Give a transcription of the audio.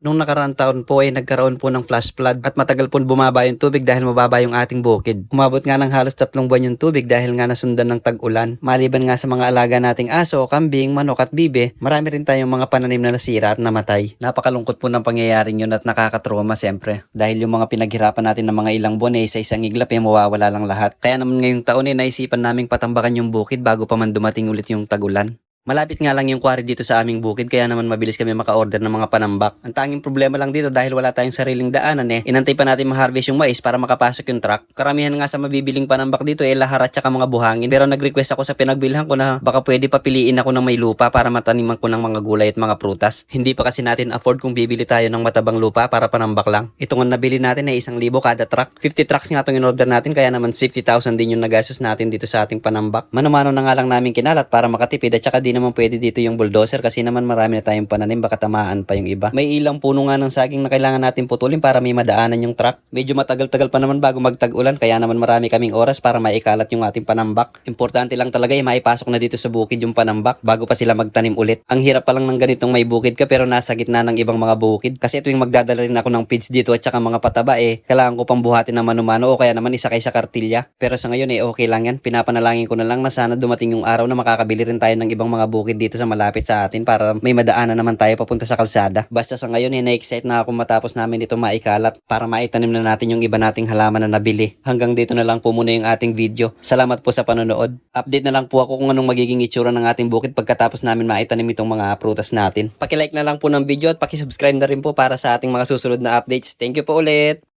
Nung nakaraang taon po ay nagkaroon po ng flash flood at matagal po bumaba yung tubig dahil mababa yung ating bukid. Umabot nga ng halos tatlong buwan yung tubig dahil nga nasundan ng tag-ulan. Maliban nga sa mga alaga nating aso, kambing, manok at bibe, marami rin tayong mga pananim na nasira at namatay. Napakalungkot po ng pangyayaring yun at nakakatroma siyempre. Dahil yung mga pinaghirapan natin ng mga ilang buwan ay sa isang iglap ay mawawala lang lahat. Kaya naman ngayong taon ay naisipan naming patambakan yung bukid bago pa man dumating ulit yung tag-ulan. Malapit nga lang yung quarry dito sa aming bukid kaya naman mabilis kami maka-order ng mga panambak. Ang tanging problema lang dito dahil wala tayong sariling daanan eh. Inantay pa natin ma-harvest yung mais para makapasok yung truck. Karamihan nga sa mabibiling panambak dito eh lahar at saka mga buhangin. Pero nag-request ako sa pinagbilhan ko na baka pwede papiliin ako ng may lupa para mataniman ko ng mga gulay at mga prutas. Hindi pa kasi natin afford kung bibili tayo ng matabang lupa para panambak lang. Ito nga nabili natin ay isang libo kada truck. 50 trucks nga itong in-order natin kaya naman 50,000 din yung nagastos natin dito sa ating panambak. Manumano na nga lang namin kinalat para makatipid at saka di naman pwede dito yung bulldozer kasi naman marami na tayong pananim baka tamaan pa yung iba. May ilang puno nga ng saging na kailangan natin putulin para may madaanan yung truck. Medyo matagal-tagal pa naman bago magtag-ulan kaya naman marami kaming oras para maikalat yung ating panambak. Importante lang talaga ay maipasok na dito sa bukid yung panambak bago pa sila magtanim ulit. Ang hirap pa lang ng ganitong may bukid ka pero nasa gitna ng ibang mga bukid. Kasi tuwing magdadala rin ako ng feeds dito at saka mga pataba eh, kailangan ko pang buhatin ng manumano o kaya naman isa kay sa kartilya. Pero sa ngayon eh okay lang yan. Pinapanalangin ko na lang na sana dumating yung araw na makakabili rin tayo ng ibang mga bukid dito sa malapit sa atin para may madaanan naman tayo papunta sa kalsada. Basta sa ngayon eh na-excite na ako matapos namin ito maikalat para maitanim na natin yung iba nating halaman na nabili. Hanggang dito na lang po muna yung ating video. Salamat po sa panonood. Update na lang po ako kung anong magiging itsura ng ating bukid pagkatapos namin maitanim itong mga prutas natin. Pakilike na lang po ng video at pakisubscribe na rin po para sa ating mga susunod na updates. Thank you po ulit!